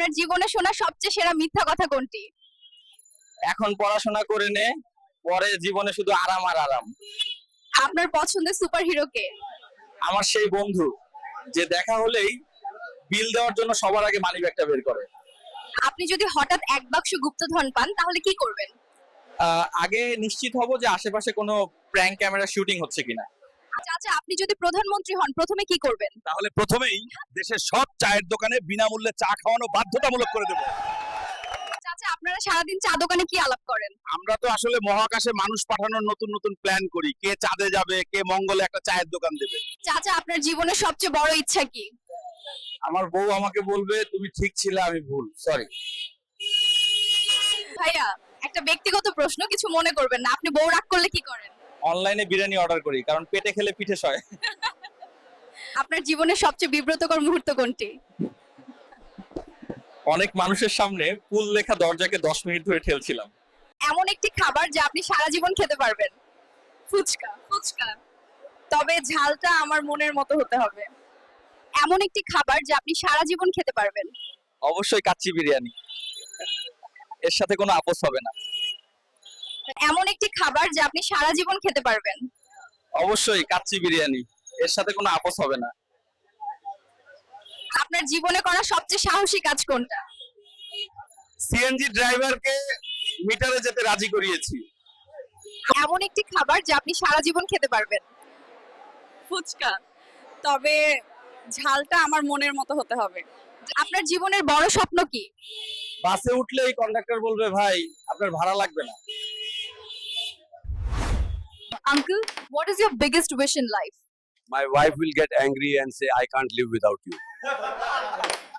আপনার জীবনে শোনা সবচেয়ে সেরা মিথ্যা কথা কোনটি? এখন পড়াশোনা করে নে পরে জীবনে শুধু আরাম আর আরাম। আপনার পছন্দের সুপার হিরো কে? আমার সেই বন্ধু যে দেখা হলেই বিল দেওয়ার জন্য সবার আগে মানি ব্যাগটা বের করে। আপনি যদি হঠাৎ এক বাক্স গুপ্তধন পান তাহলে কি করবেন? আগে নিশ্চিত হব যে আশেপাশে কোনো প্র্যাঙ্ক ক্যামেরা শুটিং হচ্ছে কিনা। আচ্ছা আপনি যদি প্রধানমন্ত্রী হন প্রথমে কি করবেন? তাহলে প্রথমেই দেশের সব চায়ের দোকানে বিনামূল্যে চা খাওয়ানো বাধ্যতামূলক করে দেবো। চাচা আপনারা সারাদিন চা দোকানে কি আলাপ করেন? আমরা তো আসলে মহাকাশে মানুষ পাঠানোর নতুন নতুন প্ল্যান করি। কে চাঁদে যাবে কে মঙ্গলে একটা চায়ের দোকান দেবে। চাচা আপনার জীবনের সবচেয়ে বড় ইচ্ছা কি? আমার বউ আমাকে বলবে তুমি ঠিক ছিলে আমি ভুল সরি ভাইয়া একটা ব্যক্তিগত প্রশ্ন কিছু মনে করবেন না। আপনি বউ রাগ করলে কি করেন? অনলাইনে বিরিয়ানি অর্ডার করি কারণ পেটে খেলে পিঠে সয়। আপনার জীবনের সবচেয়ে বিব্রতকর মুহূর্ত কোনটি? অনেক মানুষের সামনে পুল লেখা দরজাকে দশ মিনিট ধরে ঠেলছিলাম। এমন একটি খাবার যা আপনি সারা জীবন খেতে পারবেন। ফুচকা। ফুচকা। তবে ঝালটা আমার মনের মতো হতে হবে। এমন একটি খাবার যা আপনি সারা জীবন খেতে পারবেন। অবশ্যই কাচ্চি বিরিয়ানি। এর সাথে কোনো আপোষ হবে না। এমন একটি খাবার যা আপনি সারা জীবন খেতে পারবেন? অবশ্যই কাচ্চি বিরিয়ানি। এর সাথে কোনো আপোষ হবে না। আপনার জীবনে করা সবচেয়ে সাহসী কাজ কোনটা? সিএনজি ড্রাইভারকে মিটারে যেতে রাজি করিয়েছি। এমন একটি খাবার যা আপনি সারা জীবন খেতে পারবেন? ফুচকা। তবে ঝালটা আমার মনের মতো হতে হবে। আপনার জীবনের বড় স্বপ্ন কি? বাসে উঠলেই কন্ডাক্টর বলবে ভাই আপনার ভাড়া লাগবে না। Uncle, what is your biggest wish in life? My wife will get angry and say, I can't live without you.